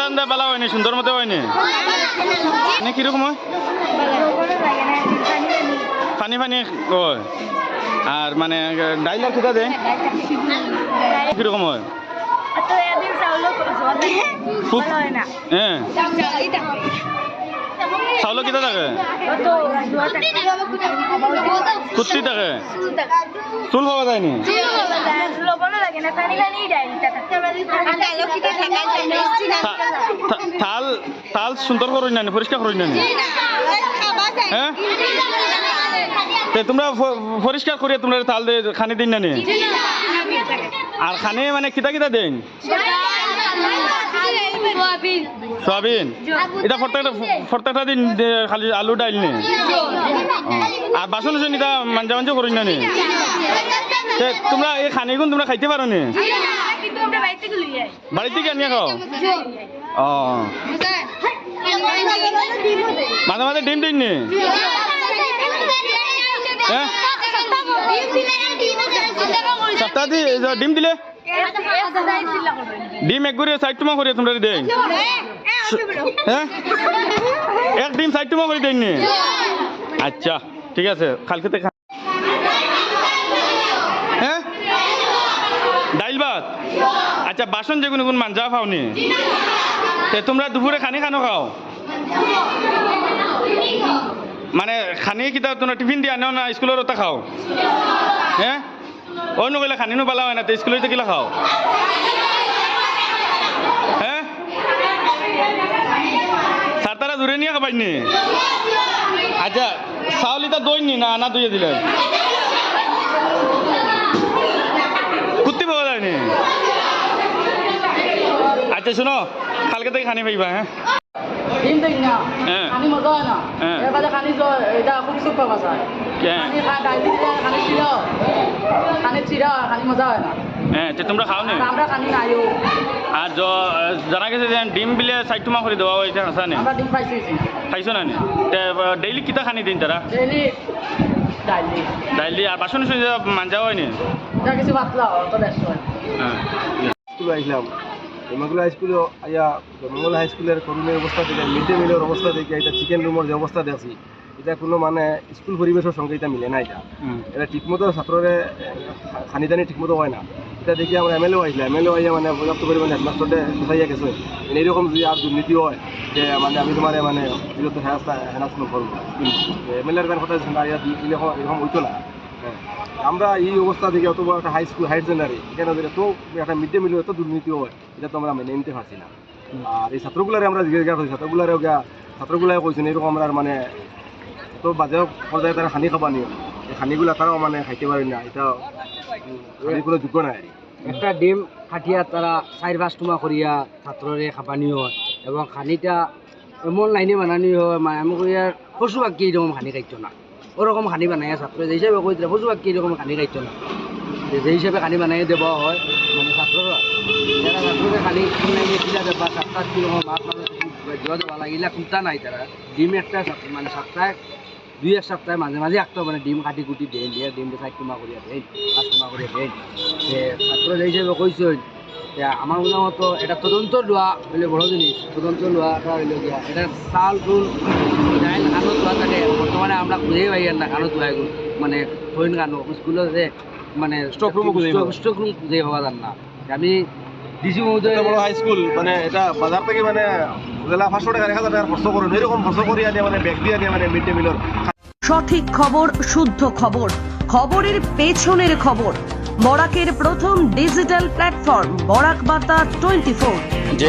রান্ধা বেলা হয়নি সুন্দর মতো হয়নি। মানে কীরকম হয়? পানি পানি হয়। আর মানে ডাইল আর কিতা দেয় কীরকম হয়? হ্যাঁ চাউল কিতা থাকে? কুত্তি থাকে? চুল পাওয়া যায়নি থা- থাল থাল সুন্দর করুন না পরিষ্কার করুন না হ্যাঁ? তে তোমরা পরিষ্কার করিয়া তোমরা থাল খানি দিন না নি? আর খানি মানে কিতা কিতা দেন? সোয়াবিন। এটা প্রত্যেকটা প্রত্যেকটা দিন খালি আলু ডাইল নি। আর বাসন উসন এটা মাঞ্জা মাঞ্জা করুন না নি। তে তোমরা এই খানিগুন তোমরা খাইতে পারো নি? বাড়ি থেকে আনিয়া খাও? ও। মাঝে মাঝে ডিম দিন নি? সপ্তাহ ডিম দিলে? ডিম এক করে সাইড টুমা করে তোমরা দেন হ্যাঁ এক ডিম সাইড টুমা করে দেন আচ্ছা ঠিক আছে কালকে থেকে হ্যাঁ ডাইল ভাত আচ্ছা বাসন যে কোনো মাঞ্জা পাওনি তে তোমরা দুপুরে খানি খানো খাও। মানে খানি কিতা তোমরা টিফিন দিয়া আনো না স্কুলের ওটা খাও। হ্যাঁ ও নকলে খানি নো পালা হয় না, তো স্কুলে কিলা খাও। হ্যাঁ সার তারা দূরে নিয়ে খাবাই নি? আচ্ছা চাউল ইতা দই নি না আনা দুইয়ে দিলে আচ্ছা শোনো কালকে থেকে খানি পাইবা হ্যাঁ? ডিম দিন না হ্যাঁ। খানি মজা হয় না। হ্যাঁ। এবারে খানি এটা খুব সুখ পাওয়া যায় হ্যাঁ। খানি খা দিলে খানি ছিল খানি চিরা খানি মজা হয় না। হ্যাঁ তোমরা খাও নি? আর আমরা খানি নাইও। আর জ- জানা গেছে যে ডিম বিলে সাইড টুমা করে দেওয়া হয় এটা হাসা নি? আমরা ডিম পাইছি খাইছো না নি? ডেইলি কিতা খানি দিন তারা ডেইলি ডাইলি ডাইলি আর বাসন উসন মাঞ্জা হয় নি? কিছু হয় হয়। হ্যাঁ। স্কুলে ধর্মগুলা হাই স্কুলে আয়া ধর্মগুলা হাই স্কুলের করুণের অবস্থা দেখে মিড ডে মিলের অবস্থা দেখে এটা চিকেন রুমের যে অবস্থা দেখছি এটা কোনো মানে স্কুল পরিবেশের সঙ্গে এটা মিলে না এটা। এটা ঠিকমতো ছাত্ররে খানি দানি ঠিকমতো হয় না। এটা দেখি আমরা এম এল এ আইসলাম এম এল এ আইয়া মানে পর্যাপ্ত পরিমাণে হেডমাস্টারতে বুঝাইয়া গেছে। মানে এইরকম যদি আর দুর্নীতি হয় যে মানে আমি তোমার মানে বিরত হেনাস্তা হেনাস্তা করব। এম এল এর কথা এরকম হইতো না। আমরা এই অবস্থা থেকে অত বড় একটা হাই স্কুল হাই সেকেন্ডারি এখানে এত একটা মিড ডে মিলে এত দুর্নীতি হয়, এটা তো আমরা মেনে নিতে পারছি না। আর এই ছাত্রগুলারে আমরা জিজ্ঞাসা করছি, ছাত্রগুলারেও গিয়া ছাত্রগুলাই কইছেন এরকম আমরা মানে এত বাজে পর্যায়ে তারা হানি খাবা নিও এই হানিগুলা তারাও মানে খাইতে পারে না, এটা কোনো যোগ্য নাই। একটা ডিম খাটিয়া তারা চার পাঁচ টুমা করিয়া ছাত্ররে খাবানি হয় এবং খানিটা এমন লাইনে বানানি হয় মানে আমি কই আর পশু পাখি এরকম খানি খাইতো না। ওরকম খানি বানাই ছাত্র। যে হিসাবে কইছিল পশু পাখি এরকম খানি খাইতো না। যে হিসাবে খানি বানাই দেওয়া হয় মানে ছাত্ররা যারা ছাত্রকে খালি কিলা দেবা সাতটা কীরকম মাছ জোয়া দেওয়া লাগিলা কুটা নাই তারা ডিম একটা মানে সপ্তাহে দুই এক সপ্তাহে মাঝে মাঝে একটা মানে ডিম কাটি কুটি দেন দিয়ে ডিমটা চার টুমা করিয়া দেন পাঁচ টুমা করিয়া দেন ছাত্র যে হিসেবে কইছেন যে আমার মনে মতো এটা তদন্ত লোৱা বলে বড় জিনিস তদন্ত লোৱা এটা হইল এটা চাল চুল ডাইল কাণত লোৱা থাকে। বর্তমানে আমরা খুঁজেই পাই না কাণত লোৱা এগুলো মানে থইন কানো স্কুলত যে মানে ও খুঁজে স্টক রুম খুঁজে পাওয়া যান না। আমি ডিসি মহোদয় বড় হাই স্কুল মানে এটা বাজার থেকে মানে জেলা পাঁচশো টাকা এক হাজার টাকা খরচ করেন। এরকম খরচ করিয়া দিয়ে মানে ব্যাগ দিয়ে দিয়ে মানে মিড ডে মিলের সঠিক খবর শুদ্ধ খবর খবরের পেছনের খবর। বরাকের প্রথম ডিজিটাল প্ল্যাটফর্ম বরাক বার্তা টোয়েন্টি ফোর যে